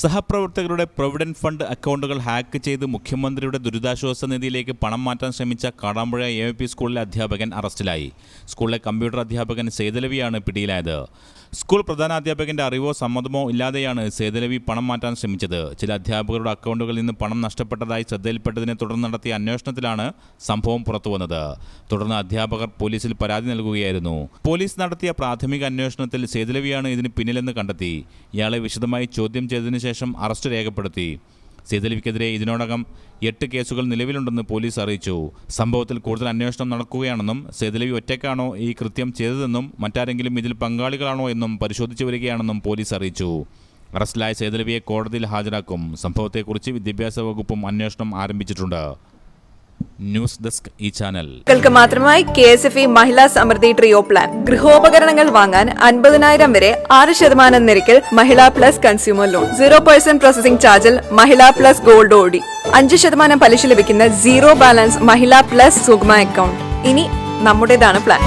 സഹപ്രവർത്തകരുടെ provident fund അക്കൗണ്ടുകൾ hack ചെയ്ത് മുഖ്യമന്ത്രിയുടെ ദുരിതാശ്വാസ നിധിയിലേക്ക് പണം മാറ്റാൻ ശ്രമിച്ച കാടാമ്പുഴ എ സ്കൂളിലെ അധ്യാപകൻ അറസ്റ്റിലായി. സ്കൂളിലെ കമ്പ്യൂട്ടർ അധ്യാപകൻ സേതലവിയാണ് പിടിയിലായത്. സ്കൂൾ പ്രധാനാധ്യാപകന്റെ അറിവോ സമ്മതമോ ഇല്ലാതെയാണ് സേതലവി പണം മാറ്റാൻ ശ്രമിച്ചത്. ചില അധ്യാപകരുടെ അക്കൗണ്ടുകളിൽ നിന്ന് പണം നഷ്ടപ്പെട്ടതായി ശ്രദ്ധയിൽപ്പെട്ടതിനെ തുടർന്ന് നടത്തിയ അന്വേഷണത്തിലാണ് സംഭവം പുറത്തുവന്നത്. തുടർന്ന് അധ്യാപകർ പോലീസിൽ പരാതി നൽകുകയായിരുന്നു. പോലീസ് നടത്തിയ പ്രാഥമിക അന്വേഷണത്തിൽ സേതലവിയാണ് ഇതിന് പിന്നിലെന്ന് കണ്ടെത്തി. ഇയാളെ വിശദമായി ചോദ്യം ചെയ്തതിനു ശേഷം അറസ്റ്റ് രേഖപ്പെടുത്തി. സേതലവിക്കെതിരെ ഇതിനോടകം എട്ട് കേസുകൾ നിലവിലുണ്ടെന്ന് പോലീസ് അറിയിച്ചു. സംഭവത്തിൽ കൂടുതൽ അന്വേഷണം നടക്കുകയാണെന്നും സേതലവി ഒറ്റയ്ക്കാണോ ഈ കൃത്യം ചെയ്തതെന്നും മറ്റാരെങ്കിലും ഇതിൽ പങ്കാളികളാണോ എന്നും പരിശോധിച്ചു വരികയാണെന്നും പോലീസ് അറിയിച്ചു. അറസ്റ്റിലായ സേതലവിയെ കോടതിയിൽ ഹാജരാക്കും. സംഭവത്തെക്കുറിച്ച് വിദ്യാഭ്യാസ വകുപ്പും അന്വേഷണം ആരംഭിച്ചിട്ടുണ്ട്. ന്യൂസ് ഡെസ്ക് ഈ ചാനൽ. മാത്രമായി K S F E Mahila Samriddhi trio plan ഗൃഹോപകരണങ്ങൾ വാങ്ങാൻ അൻപതിനായിരം വരെ ആറ് ശതമാനം നിരക്കിൽ Mahila plus consumer loan zero percent processing ചാർജിൽ മഹിളാ പ്ലസ് ഗോൾഡ് ഓടി. അഞ്ച് ശതമാനം പലിശ ലഭിക്കുന്ന സീറോ ബാലൻസ് മഹിളാ പ്ലസ് സുഗ്മ അക്കൗണ്ട് ഇനി നമ്മുടേതാണ് പ്ലാൻ